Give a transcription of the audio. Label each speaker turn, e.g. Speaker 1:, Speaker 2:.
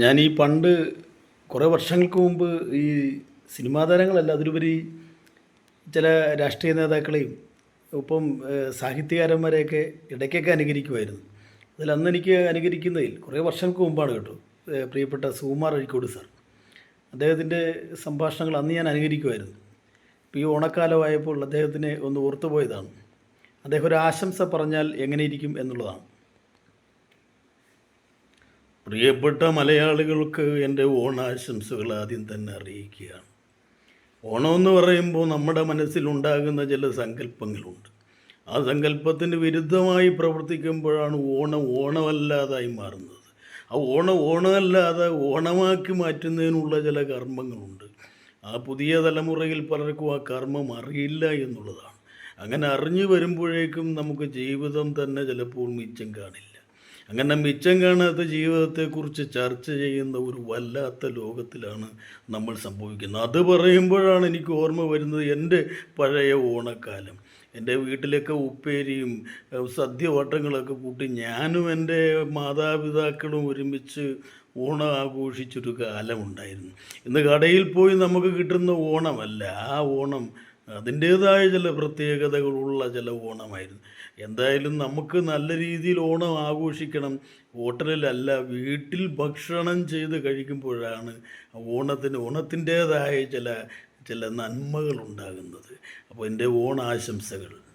Speaker 1: ഞാൻ ഈ പണ്ട് കുറേ വർഷങ്ങൾക്ക് മുമ്പ് ഈ സിനിമാ താരങ്ങളല്ല അതിലുപരി ചില രാഷ്ട്രീയ നേതാക്കളെയും ഒപ്പം സാഹിത്യകാരന്മാരെയൊക്കെ ഇടയ്ക്കൊക്കെ അനുകരിക്കുമായിരുന്നു. അതിൽ അന്ന് എനിക്ക് അനുകരിക്കുന്നതിൽ കുറേ വർഷങ്ങൾക്ക് മുമ്പാണ് കേട്ടോ പ്രിയപ്പെട്ട സുകുമാർ അഴിക്കോട് സാർ. അദ്ദേഹത്തിന്റെ സംഭാഷണങ്ങൾ അന്ന് ഞാൻ അനുകരിക്കുമായിരുന്നു. ഇപ്പോൾ ഈ ഓണക്കാലമായപ്പോൾ അദ്ദേഹത്തിനെ ഒന്ന് ഓർത്തുപോയതാണ്. അദ്ദേഹം ഒരു ആശംസ പറഞ്ഞാൽ എങ്ങനെയിരിക്കും എന്നുള്ളതാണ്. പ്രിയപ്പെട്ട മലയാളികൾക്ക് എന്റെ ഓണാശംസകൾ ആദ്യം തന്നെ അറിയിക്കുകയാണ്. ഓണമെന്ന് പറയുമ്പോൾ നമ്മുടെ മനസ്സിലുണ്ടാകുന്ന ചില സങ്കല്പങ്ങളുണ്ട്. ആ സങ്കല്പത്തിന് വിരുദ്ധമായി പ്രവർത്തിക്കുമ്പോഴാണ് ഓണം ഓണമല്ലാതായി മാറുന്നത്. ആ ഓണം ഓണമല്ലാതെ ഓണമാക്കി മാറ്റുന്നതിനുള്ള ചില കർമ്മങ്ങളുണ്ട്. ആ പുതിയ തലമുറയിൽ പലർക്കും ആ കർമ്മം അറിയില്ല എന്നുള്ളതാണ്. അങ്ങനെ അറിഞ്ഞു വരുമ്പോഴേക്കും നമുക്ക് ജീവിതം തന്നെ ചിലപ്പോൾ മിച്ചം കാണില്ല. അങ്ങനെ മിച്ചം കാണാത്ത ജീവിതത്തെക്കുറിച്ച് ചർച്ച ചെയ്യുന്ന ഒരു വല്ലാത്ത ലോകത്തിലാണ് നമ്മൾ സംഭവിക്കുന്നത്. അത് പറയുമ്പോഴാണ് എനിക്ക് ഓർമ്മ വരുന്നത് എന്റെ പഴയ ഓണക്കാലം. എന്റെ വീട്ടിലൊക്കെ ഉപ്പേരിയും സദ്യ സദ്യവട്ടങ്ങളൊക്കെ കൂട്ടി ഞാനും എന്റെ മാതാപിതാക്കളും ഒരുമിച്ച് ഓണം ആഘോഷിച്ചൊരു കാലമുണ്ടായിരുന്നു. ഇന്ന് കടയിൽ പോയി നമുക്ക് കിട്ടുന്ന ഓണമല്ല ആ ഓണം അതിന്റേതായ ചില പ്രത്യേകതകളുള്ള ചില ഓണമായിരുന്നു. എന്തായാലും നമുക്ക് നല്ല രീതിയിൽ ഓണം ആഘോഷിക്കണം. ഹോട്ടലിലല്ല വീട്ടിൽ ഭക്ഷണം ചെയ്ത് കഴിക്കുമ്പോഴാണ് ഓണത്തിന് ഓണത്തിന്റേതായ ചില ചില നന്മകൾ എന്റെ ഓണാശംസകൾ.